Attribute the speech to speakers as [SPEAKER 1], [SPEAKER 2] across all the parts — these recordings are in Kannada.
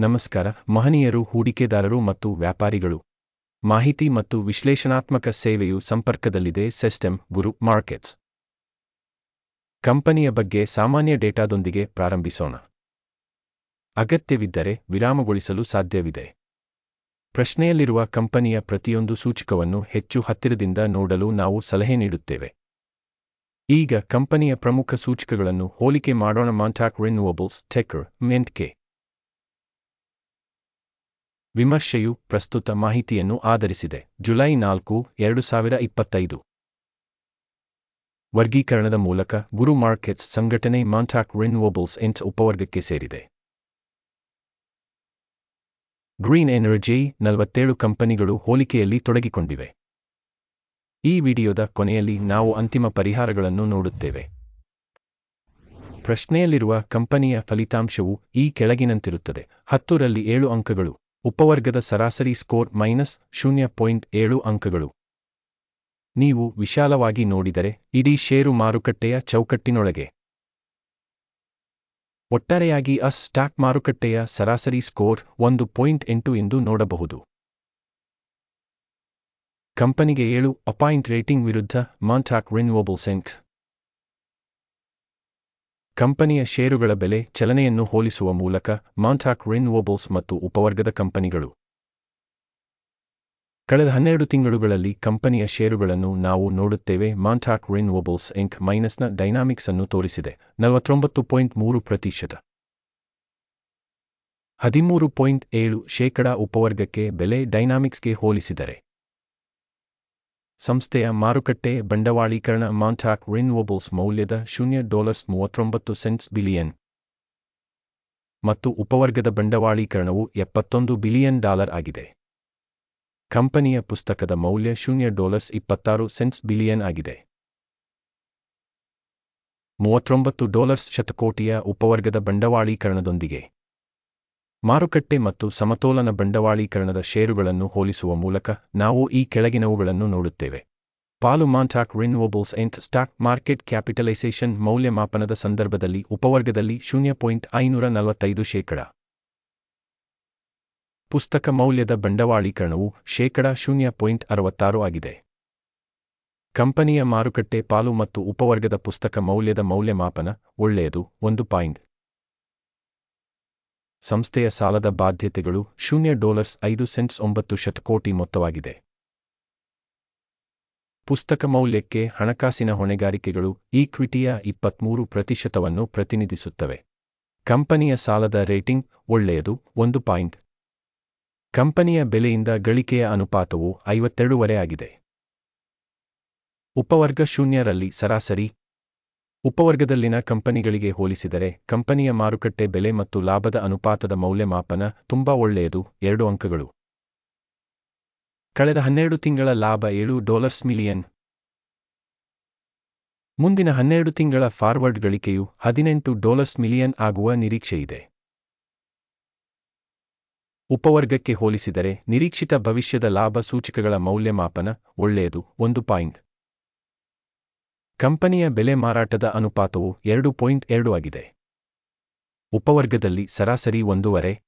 [SPEAKER 1] ನಮಸ್ಕಾರ, ಮಹನೀಯರು, ಹೂಡಿಕೆದಾರರು ಮತ್ತು ವ್ಯಾಪಾರಿಗಳು. ಮಾಹಿತಿ ಮತ್ತು ವಿಶ್ಲೇಷಣಾತ್ಮಕ ಸೇವೆಯು ಸಂಪರ್ಕದಲ್ಲಿದೆ, ಸಿಸ್ಟಮ್, ಗುರು, ಮಾರ್ಕೆಟ್ಸ್. ಕಂಪನಿಯ ಬಗ್ಗೆ ಸಾಮಾನ್ಯ ಡೇಟಾದೊಂದಿಗೆ ಪ್ರಾರಂಭಿಸೋಣ. ಅಗತ್ಯವಿದ್ದರೆ ವಿರಾಮಗೊಳಿಸಲು ಸಾಧ್ಯವಿದೆ. ಪ್ರಶ್ನೆಯಲ್ಲಿರುವ ಕಂಪನಿಯ ಪ್ರತಿಯೊಂದು ಸೂಚಕವನ್ನು ಹೆಚ್ಚು ಹತ್ತಿರದಿಂದ ನೋಡಲು ನಾವು ಸಲಹೆ ನೀಡುತ್ತೇವೆ. ಈಗ ಕಂಪನಿಯ ಪ್ರಮುಖ ಸೂಚಕಗಳನ್ನು ಹೋಲಿಕೆ ಮಾಡೋಣ. ಮಾಂಟಾಕ್ ರಿನ್ಯೂವಬಲ್ಸ್ ಟೆಕರ್ ಮೆಂಟ್ಕೆ ವಿಮರ್ಶೆಯು ಪ್ರಸ್ತುತ ಮಾಹಿತಿಯನ್ನು ಆಧರಿಸಿದೆ. ಜುಲೈ ನಾಲ್ಕು, ಎರಡು ಸಾವಿರ ಇಪ್ಪತ್ತೈದು. ವರ್ಗೀಕರಣದ ಮೂಲಕ ಗುರು ಮಾರ್ಕೆಟ್ಸ್ ಸಂಘಟನೆ ಮಾಂಟಾಕ್ ರಿನ್ಯೂವಬಲ್ಸ್ ಎಂಟ್ ಉಪವರ್ಗಕ್ಕೆ ಸೇರಿದೆ. ಗ್ರೀನ್ ಎನರ್ಜಿ ನಲವತ್ತೇಳು ಕಂಪನಿಗಳು ಹೋಲಿಕೆಯಲ್ಲಿ ತೊಡಗಿಕೊಂಡಿವೆ. ಈ ವಿಡಿಯೋದ ಕೊನೆಯಲ್ಲಿ ನಾವು ಅಂತಿಮ ಪರಿಹಾರಗಳನ್ನು ನೋಡುತ್ತೇವೆ. ಪ್ರಶ್ನೆಯಲ್ಲಿರುವ ಕಂಪನಿಯ ಫಲಿತಾಂಶವು ಈ ಕೆಳಗಿನಂತಿರುತ್ತದೆ. ಹತ್ತರಲ್ಲಿ ಏಳು ಅಂಕಗಳು. ಉಪವರ್ಗದ ಸರಾಸರಿ ಸ್ಕೋರ್ ಮೈನಸ್ ಶೂನ್ಯ ಪಾಯಿಂಟ್ ಏಳು ಅಂಕಗಳು. ನೀವು ವಿಶಾಲವಾಗಿ ನೋಡಿದರೆ ಇಡೀ ಷೇರು ಮಾರುಕಟ್ಟೆಯ ಚೌಕಟ್ಟಿನೊಳಗೆ. ಒಟ್ಟಾರೆಯಾಗಿ ಅಸ್ ಸ್ಟಾಕ್ ಮಾರುಕಟ್ಟೆಯ ಸರಾಸರಿ ಸ್ಕೋರ್ ಒಂದು ಪಾಯಿಂಟ್ ಎಂಟು ಎಂದು ನೋಡಬಹುದು. ಕಂಪನಿಗೆ ಏಳು ಅಪಾಯಿಂಟ್ ರೇಟಿಂಗ್ ವಿರುದ್ಧ ಮಾಂಟಾಕ್ ರಿನ್ಯೂವಬಲ್ ಸೆಂಟ್ ಕಂಪನಿಯ ಷೇರುಗಳ ಬೆಲೆ ಚಲನೆಯನ್ನು ಹೋಲಿಸುವ ಮೂಲಕ ಮಾಂಟಾಕ್ ರಿನ್ಯೂವಬಲ್ಸ್ ಮತ್ತು ಉಪವರ್ಗದ ಕಂಪನಿಗಳು. ಕಳೆದ ಹನ್ನೆರಡು ತಿಂಗಳುಗಳಲ್ಲಿ ಕಂಪನಿಯ ಷೇರುಗಳನ್ನು ನಾವು ನೋಡುತ್ತೇವೆ ಮಾಂಟಾಕ್ ರಿನ್ಯೂವಬಲ್ಸ್ ಇಂಕ್ ಮೈನಸ್ನ ಡೈನಾಮಿಕ್ಸ್ ಅನ್ನು ತೋರಿಸಿದೆ, ನಲವತ್ತೊಂಬತ್ತು ಪಾಯಿಂಟ್ ಮೂರು ಪ್ರತಿಶತ. ಹದಿಮೂರು ಪಾಯಿಂಟ್ ಏಳು ಶೇಕಡಾ ಉಪವರ್ಗಕ್ಕೆ ಬೆಲೆ ಡೈನಾಮಿಕ್ಸ್ಗೆ ಹೋಲಿಸಿದರೆ ಸಂಸ್ಥೆಯ ಮಾರುಕಟ್ಟೆ ಬಂಡವಾಳೀಕರಣ ಮಾಂಟಾಕ್ ರಿನ್ಯೂವಬಲ್ಸ್ ಮೌಲ್ಯದ ಶೂನ್ಯ ಡಾಲರ್ಸ್ ಮೂವತ್ತೊಂಬತ್ತು ಸೆಂಟ್ಸ್ ಬಿಲಿಯನ್. ಮತ್ತು ಉಪವರ್ಗದ ಬಂಡವಾಳೀಕರಣವು ಎಪ್ಪತ್ತೊಂದು ಬಿಲಿಯನ್ ಡಾಲರ್ ಆಗಿದೆ. ಕಂಪನಿಯ ಪುಸ್ತಕದ ಮೌಲ್ಯ ಶೂನ್ಯ ಡಾಲರ್ಸ್ ಇಪ್ಪತ್ತಾರು ಸೆಂಟ್ಸ್ ಬಿಲಿಯನ್ ಆಗಿದೆ. ಮೂವತ್ತೊಂಬತ್ತು ಡಾಲರ್ಸ್ ಶತಕೋಟಿಯ ಉಪವರ್ಗದ ಬಂಡವಾಳೀಕರಣದೊಂದಿಗೆ ಮಾರುಕಟ್ಟೆ ಮತ್ತು ಸಮತೋಲನ ಬಂಡವಾಳೀಕರಣದ ಷೇರುಗಳನ್ನು ಹೋಲಿಸುವ ಮೂಲಕ ನಾವು ಈ ಕೆಳಗಿನವುಗಳನ್ನು ನೋಡುತ್ತೇವೆ. ಪಾಲು ಮಾಂಟಾಕ್ ರಿನ್ಯೂವಬಲ್ಸ್ ಎಂಥ್ ಸ್ಟಾಕ್ ಮಾರ್ಕೆಟ್ ಕ್ಯಾಪಿಟಲೈಸೇಷನ್ ಮೌಲ್ಯಮಾಪನದ ಸಂದರ್ಭದಲ್ಲಿ ಉಪವರ್ಗದಲ್ಲಿ ಶೂನ್ಯ ಪಾಯಿಂಟ್ ಐನೂರ ನಲವತ್ತೈದು ಶೇಕಡ. ಪುಸ್ತಕ ಮೌಲ್ಯದ ಬಂಡವಾಳೀಕರಣವು ಶೇಕಡ ಶೂನ್ಯ ಪಾಯಿಂಟ್ ಅರವತ್ತಾರು ಆಗಿದೆ. ಕಂಪನಿಯ ಮಾರುಕಟ್ಟೆ, ಪಾಲು ಮತ್ತು ಉಪವರ್ಗದ ಪುಸ್ತಕ ಮೌಲ್ಯದ ಮೌಲ್ಯಮಾಪನ ಒಳ್ಳೆಯದು, ಒಂದು ಪಾಯಿಂಟ್. ಸಂಸ್ಥೆಯ ಸಾಲದ ಬಾಧ್ಯತೆಗಳು ಶೂನ್ಯ ಡಾಲರ್ಸ್ ಐದು ಸೆಂಟ್ಸ್ ಒಂಬತ್ತು ಶತಕೋಟಿ ಮೊತ್ತವಾಗಿದೆ. ಪುಸ್ತಕ ಮೌಲ್ಯಕ್ಕೆ ಹಣಕಾಸಿನ ಹೊಣೆಗಾರಿಕೆಗಳು ಈಕ್ವಿಟಿಯ ಇಪ್ಪತ್ಮೂರು ಪ್ರತಿಶತವನ್ನು ಪ್ರತಿನಿಧಿಸುತ್ತವೆ. ಕಂಪನಿಯ ಸಾಲದ ರೇಟಿಂಗ್ ಒಳ್ಳೆಯದು ಒಂದು ಪಾಯಿಂಟ್. ಕಂಪನಿಯ ಬೆಲೆಯಿಂದ ಗಳಿಕೆಯ ಅನುಪಾತವು ಐವತ್ತೆರಡೂವರೆ ಆಗಿದೆ. ಉಪವರ್ಗ ಶೂನ್ಯರಲ್ಲಿ ಸರಾಸರಿ ಉಪವರ್ಗದಲ್ಲಿನ ಕಂಪನಿಗಳಿಗೆ ಹೋಲಿಸಿದರೆ, ಕಂಪನಿಯ ಮಾರುಕಟ್ಟೆ ಬೆಲೆ ಮತ್ತು ಲಾಭದ ಅನುಪಾತದ ಮೌಲ್ಯಮಾಪನ ತುಂಬಾ ಒಳ್ಳೆಯದು. ಎರಡು ಅಂಕಗಳು. ಕಳೆದ ಹನ್ನೆರಡು ತಿಂಗಳ ಲಾಭ ಏಳು ಡಾಲರ್ಸ್ ಮಿಲಿಯನ್. ಮುಂದಿನ ಹನ್ನೆರಡು ತಿಂಗಳ ಫಾರ್ವರ್ಡ್ ಗಳಿಕೆಯು ಹದಿನೆಂಟು ಡಾಲರ್ಸ್ ಮಿಲಿಯನ್ ಆಗುವ ನಿರೀಕ್ಷೆಯಿದೆ. ಉಪವರ್ಗಕ್ಕೆ ಹೋಲಿಸಿದರೆ ನಿರೀಕ್ಷಿತ ಭವಿಷ್ಯದ ಲಾಭ ಸೂಚಕಗಳ ಮೌಲ್ಯಮಾಪನ ಒಳ್ಳೆಯದು. ಒಂದು ಪಾಯಿಂಟ್. ಕಂಪನಿಯ ಬೆಲೆ ಮಾರಾಟದ ಅನುಪಾತವು ಎರಡು ಪಾಯಿಂಟ್ ಎರಡು ಆಗಿದೆ. ಉಪವರ್ಗದಲ್ಲಿ ಸರಾಸರಿ ಒಂದೂವರೆ.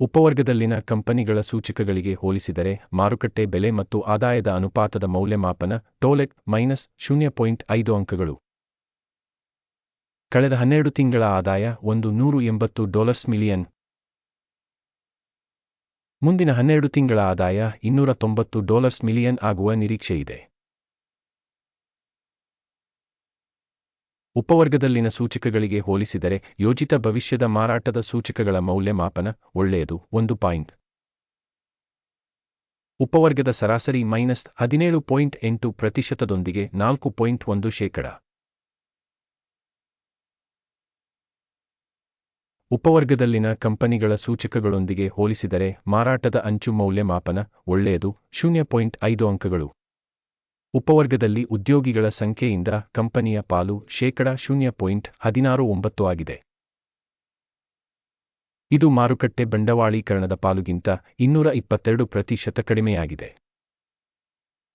[SPEAKER 1] ಉಪವರ್ಗದಲ್ಲಿನ ಕಂಪನಿಗಳ ಸೂಚಕಗಳಿಗೆ ಹೋಲಿಸಿದರೆ ಮಾರುಕಟ್ಟೆ ಬೆಲೆ ಮತ್ತು ಆದಾಯದ ಅನುಪಾತದ ಮೌಲ್ಯಮಾಪನ ಟೋಲೆಟ್ ಮೈನಸ್ ಶೂನ್ಯ ಪಾಯಿಂಟ್ ಐದು ಅಂಕಗಳು. ಕಳೆದ ಹನ್ನೆರಡು ತಿಂಗಳ ಆದಾಯ ಒಂದು ನೂರು ಎಂಬತ್ತು ಡಾಲರ್ಸ್ ಮಿಲಿಯನ್. ಮುಂದಿನ ಹನ್ನೆರಡು ತಿಂಗಳ ಆದಾಯ ಇನ್ನೂರ ತೊಂಬತ್ತು ಡಾಲರ್ಸ್ ಮಿಲಿಯನ್ ಆಗುವ ನಿರೀಕ್ಷೆಯಿದೆ. ಉಪವರ್ಗದಲ್ಲಿನ ಸೂಚಕಗಳಿಗೆ ಹೋಲಿಸಿದರೆ ಯೋಜಿತ ಭವಿಷ್ಯದ ಮಾರಾಟದ ಸೂಚಕಗಳ ಮೌಲ್ಯಮಾಪನ ಒಳ್ಳೆಯದು. ಒಂದು ಪಾಯಿಂಟ್. ಉಪವರ್ಗದ ಸರಾಸರಿ ಮೈನಸ್ ಹದಿನೇಳು ಪಾಯಿಂಟ್ ಎಂಟು ಪ್ರತಿಶತದೊಂದಿಗೆ ನಾಲ್ಕು ಪಾಯಿಂಟ್ ಒಂದು ಶೇಕಡ. ಉಪವರ್ಗದಲ್ಲಿನ ಕಂಪನಿಗಳ ಸೂಚಕಗಳೊಂದಿಗೆ ಹೋಲಿಸಿದರೆ ಮಾರಾಟದ ಅಂಚು ಮೌಲ್ಯಮಾಪನ ಒಳ್ಳೆಯದು. ಶೂನ್ಯ ಪಾಯಿಂಟ್ ಐದು ಅಂಕಗಳು. ಉಪವರ್ಗದಲ್ಲಿ ಉದ್ಯೋಗಿಗಳ ಸಂಖ್ಯೆಯಿಂದ ಕಂಪನಿಯ ಪಾಲು ಶೇಕಡ ಶೂನ್ಯ ಪಾಯಿಂಟ್ ಹದಿನಾರು ಒಂಬತ್ತು ಆಗಿದೆ. ಇದು ಮಾರುಕಟ್ಟೆ ಬಂಡವಾಳೀಕರಣದ ಪಾಲುಗಿಂತ ಇನ್ನೂರ ಇಪ್ಪತ್ತೆರಡು ಪ್ರತಿಶತ ಕಡಿಮೆಯಾಗಿದೆ.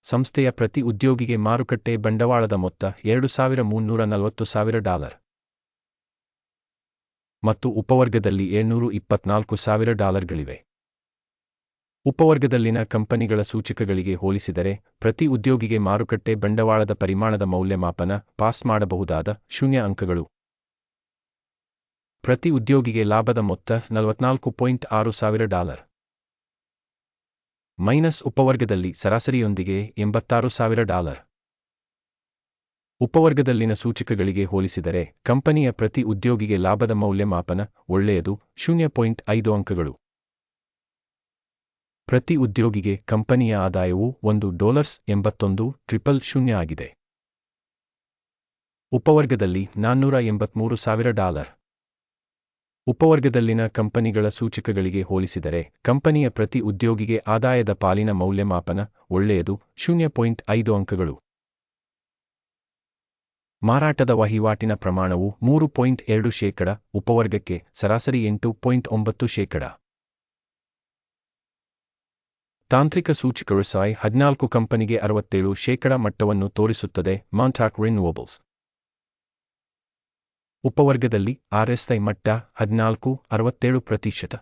[SPEAKER 1] ಸಂಸ್ಥೆಯ ಪ್ರತಿ ಉದ್ಯೋಗಿಗೆ ಮಾರುಕಟ್ಟೆ ಬಂಡವಾಳದ ಮೊತ್ತ ಎರಡು ಸಾವಿರ ಮುನ್ನೂರ ನಲವತ್ತು ಸಾವಿರ ಡಾಲರ್. ಮತ್ತು ಉಪವರ್ಗದಲ್ಲಿ ಏಳ್ನೂರು ಇಪ್ಪತ್ನಾಲ್ಕು ಸಾವಿರ ಡಾಲರ್ಗಳಿವೆ. ಉಪವರ್ಗದಲ್ಲಿನ ಕಂಪನಿಗಳ ಸೂಚಕಗಳಿಗೆ ಹೋಲಿಸಿದರೆ, ಪ್ರತಿ ಉದ್ಯೋಗಿಗೆ ಮಾರುಕಟ್ಟೆ ಬಂಡವಾಳದ ಪರಿಮಾಣದ ಮೌಲ್ಯಮಾಪನ ಪಾಸ್ ಮಾಡಬಹುದಾದ ಶೂನ್ಯ ಅಂಕಗಳು. ಪ್ರತಿ ಉದ್ಯೋಗಿಗೆ ಲಾಭದ ಮೊತ್ತ ನಲವತ್ನಾಲ್ಕು ಪಾಯಿಂಟ್ ಆರು ಸಾವಿರ ಡಾಲರ್. ಮೈನಸ್ ಉಪವರ್ಗದಲ್ಲಿ ಸರಾಸರಿಯೊಂದಿಗೆ ಎಂಬತ್ತಾರು ಸಾವಿರ ಡಾಲರ್. ಉಪವರ್ಗದಲ್ಲಿನ ಸೂಚಕಗಳಿಗೆ ಹೋಲಿಸಿದರೆ, ಕಂಪನಿಯ ಪ್ರತಿ ಉದ್ಯೋಗಿಗೆ ಲಾಭದ ಮೌಲ್ಯಮಾಪನ ಒಳ್ಳೆಯದು ಶೂನ್ಯ ಪಾಯಿಂಟ್ ಐದು ಅಂಕಗಳು. ಪ್ರತಿ ಉದ್ಯೋಗಿಗೆ ಕಂಪನಿಯ ಆದಾಯವು ಒಂದು ಡಾಲರ್ಸ್ ಎಂಬತ್ತೊಂದು ಟ್ರಿಪಲ್ ಶೂನ್ಯ ಆಗಿದೆ. ಉಪವರ್ಗದಲ್ಲಿ ನಾನ್ನೂರ ಎಂಬತ್ಮೂರು ಸಾವಿರ ಡಾಲರ್. ಉಪವರ್ಗದಲ್ಲಿನ ಕಂಪನಿಗಳ ಸೂಚಕಗಳಿಗೆ ಹೋಲಿಸಿದರೆ ಕಂಪನಿಯ ಪ್ರತಿ ಉದ್ಯೋಗಿಗೆ ಆದಾಯದ ಪಾಲಿನ ಮೌಲ್ಯಮಾಪನ ಒಳ್ಳೆಯದು, ಶೂನ್ಯ ಪಾಯಿಂಟ್ ಐದು ಅಂಕಗಳು. ಮಾರಾಟದ ವಹಿವಾಟಿನ ಪ್ರಮಾಣವು ಮೂರು ಪಾಯಿಂಟ್ ಎರಡು ಶೇಕಡ, ಉಪವರ್ಗಕ್ಕೆ ಸರಾಸರಿ ಎಂಟು ಪಾಯಿಂಟ್ ಒಂಬತ್ತು ಶೇಕಡ. ತಾಂತ್ರಿಕ ಸೂಚಕಗಳು ಸಾಯ್ ಹದಿನಾಲ್ಕು ಕಂಪನಿಗೆ ಅರವತ್ತೇಳು ಶೇಕಡ ಮಟ್ಟವನ್ನು ತೋರಿಸುತ್ತದೆ ಮಾಂಟಾಕ್ ರಿನ್ಯೂವಬಲ್ಸ್ ಉಪವರ್ಗದಲ್ಲಿ ಆರ್ಎಸ್ಐ ಮಟ್ಟ ಹದಿನಾಲ್ಕು, ಅರವತ್ತೇಳು ಪ್ರತಿಶತ.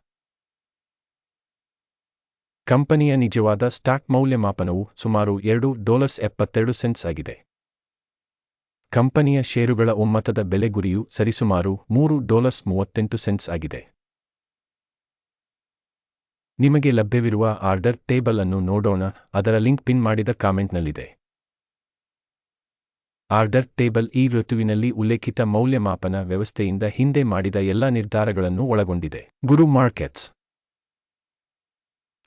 [SPEAKER 1] ಕಂಪನಿಯ ನಿಜವಾದ ಸ್ಟಾಕ್ ಮೌಲ್ಯಮಾಪನವು ಸುಮಾರು ಎರಡು ಡಾಲರ್ಸ್ ಎಪ್ಪತ್ತೆರಡು ಸೆಂಟ್ಸ್ ಆಗಿದೆ. ಕಂಪನಿಯ ಷೇರುಗಳ ಒಮ್ಮತದ ಬೆಲೆ ಗುರಿಯು ಸರಿಸುಮಾರು ಮೂರು ಡಾಲರ್ಸ್ ಮೂವತ್ತೆಂಟು ಸೆಂಟ್ಸ್ ಆಗಿದೆ. ನಿಮಗೆ ಲಭ್ಯವಿರುವ ಆರ್ಡರ್ ಟೇಬಲ್ ಅನ್ನು ನೋಡೋಣ, ಅದರ ಲಿಂಕ್ ಪಿನ್ ಮಾಡಿದ ಕಾಮೆಂಟ್ನಲ್ಲಿದೆ. ಆರ್ಡರ್ ಟೇಬಲ್ ಈ ಋತುವಿನಲ್ಲಿ ಉಲ್ಲೇಖಿತ ಮೌಲ್ಯಮಾಪನ ವ್ಯವಸ್ಥೆಯಿಂದ ಹಿಂದೆ ಮಾಡಿದ ಎಲ್ಲ ನಿರ್ಧಾರಗಳನ್ನು ಒಳಗೊಂಡಿದೆ. ಗುರು ಮಾರ್ಕೆಟ್ಸ್.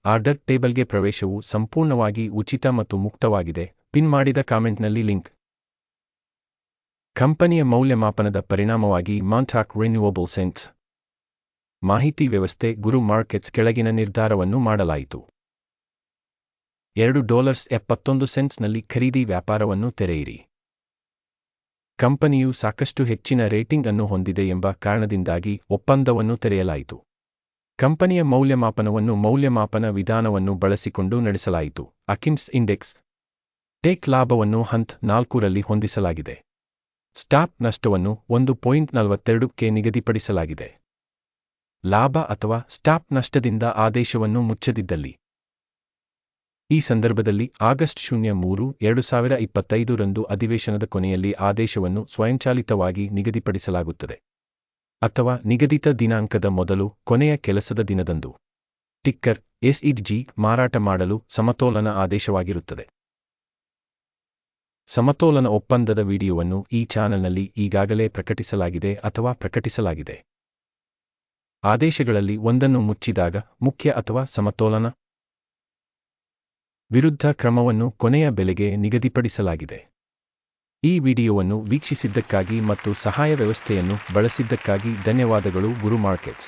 [SPEAKER 1] ಆರ್ಡರ್ ಟೇಬಲ್ಗೆ ಪ್ರವೇಶವು ಸಂಪೂರ್ಣವಾಗಿ ಉಚಿತ ಮತ್ತು ಮುಕ್ತವಾಗಿದೆ, ಪಿನ್ ಮಾಡಿದ ಕಾಮೆಂಟ್ನಲ್ಲಿ ಲಿಂಕ್. ಕಂಪನಿಯ ಮೌಲ್ಯಮಾಪನದ ಪರಿಣಾಮವಾಗಿ ಮಾಂಟಾಕ್ ರಿನ್ಯೂವಬಲ್ ಸೆಂಟ್ಸ್. ಮಾಹಿತಿ ವ್ಯವಸ್ಥೆ ಗುರು ಮಾರ್ಕೆಟ್ಸ್ ಕೆಳಗಿನ ನಿರ್ಧಾರವನ್ನು ಮಾಡಲಾಯಿತು. ಎರಡು ಡಾಲರ್ಸ್ ಎಪ್ಪತ್ತೊಂದು ಸೆಂಟ್ಸ್ನಲ್ಲಿ ಖರೀದಿ ವ್ಯಾಪಾರವನ್ನು ತೆರೆಯಿರಿ. ಕಂಪನಿಯು ಸಾಕಷ್ಟು ಹೆಚ್ಚಿನ ರೇಟಿಂಗ್ ಅನ್ನು ಹೊಂದಿದೆ ಎಂಬ ಕಾರಣದಿಂದಾಗಿ ಒಪ್ಪಂದವನ್ನು ತೆರೆಯಲಾಯಿತು. ಕಂಪನಿಯ ಮೌಲ್ಯಮಾಪನವನ್ನು ಮೌಲ್ಯಮಾಪನ ವಿಧಾನವನ್ನು ಬಳಸಿಕೊಂಡು ನಡೆಸಲಾಯಿತು. ಅಕಿನ್ಸ್ ಇಂಡೆಕ್ಸ್ ಟೇಕ್ ಲಾಭವನ್ನು ಹಂತ್ ನಾಲ್ಕರಲ್ಲಿ ಹೊಂದಿಸಲಾಗಿದೆ. ಸ್ಟಾಪ್ ನಷ್ಟವನ್ನು ಒಂದು ಪಾಯಿಂಟ್ ನಲವತ್ತೆರಡಕ್ಕೆ ನಿಗದಿಪಡಿಸಲಾಗಿದೆ. ಲಾಭ ಅಥವಾ ಸ್ಟಾಪ್ ನಷ್ಟದಿಂದ ಆದೇಶವನ್ನು ಮುಚ್ಚದಿದ್ದಲ್ಲಿ. ಈ ಸಂದರ್ಭದಲ್ಲಿ ಆಗಸ್ಟ್ ಶೂನ್ಯ ಮೂರು, ಎರಡು ಸಾವಿರ ಇಪ್ಪತ್ತೈದರಂದು ಅಧಿವೇಶನದ ಕೊನೆಯಲ್ಲಿ ಆದೇಶವನ್ನು ಸ್ವಯಂಚಾಲಿತವಾಗಿ ನಿಗದಿಪಡಿಸಲಾಗುತ್ತದೆ. ಅಥವಾ ನಿಗದಿತ ದಿನಾಂಕದ ಮೊದಲು ಕೊನೆಯ ಕೆಲಸದ ದಿನದಂದು. ಟಿಕ್ಕರ್, ಎಸ್ಇಜಿ, ಮಾರಾಟ ಮಾಡಲು ಸಮತೋಲನ ಆದೇಶವಾಗಿರುತ್ತದೆ. ಸಮತೋಲನ ಒಪ್ಪಂದದ ವಿಡಿಯೋವನ್ನು ಈ ಚಾನೆಲ್ನಲ್ಲಿ ಈಗಾಗಲೇ ಪ್ರಕಟಿಸಲಾಗಿದೆ ಅಥವಾ ಪ್ರಕಟಿಸಲಾಗಿದೆ. ಆದೇಶಗಳಲ್ಲಿ ಒಂದನ್ನು ಮುಚ್ಚಿದಾಗ ಮುಖ್ಯ ಅಥವಾ ಸಮತೋಲನ ವಿರುದ್ಧ ಕ್ರಮವನ್ನು ಕೊನೆಯ ಬೆಲೆಗೆ ನಿಗದಿಪಡಿಸಲಾಗಿದೆ. ಈ ವಿಡಿಯೋವನ್ನು ವೀಕ್ಷಿಸಿದ್ದಕ್ಕಾಗಿ ಮತ್ತು ಸಹಾಯ ವ್ಯವಸ್ಥೆಯನ್ನು ಬಳಸಿದ್ದಕ್ಕಾಗಿ ಧನ್ಯವಾದಗಳು ಗುರು ಮಾರ್ಕೆಟ್ಸ್.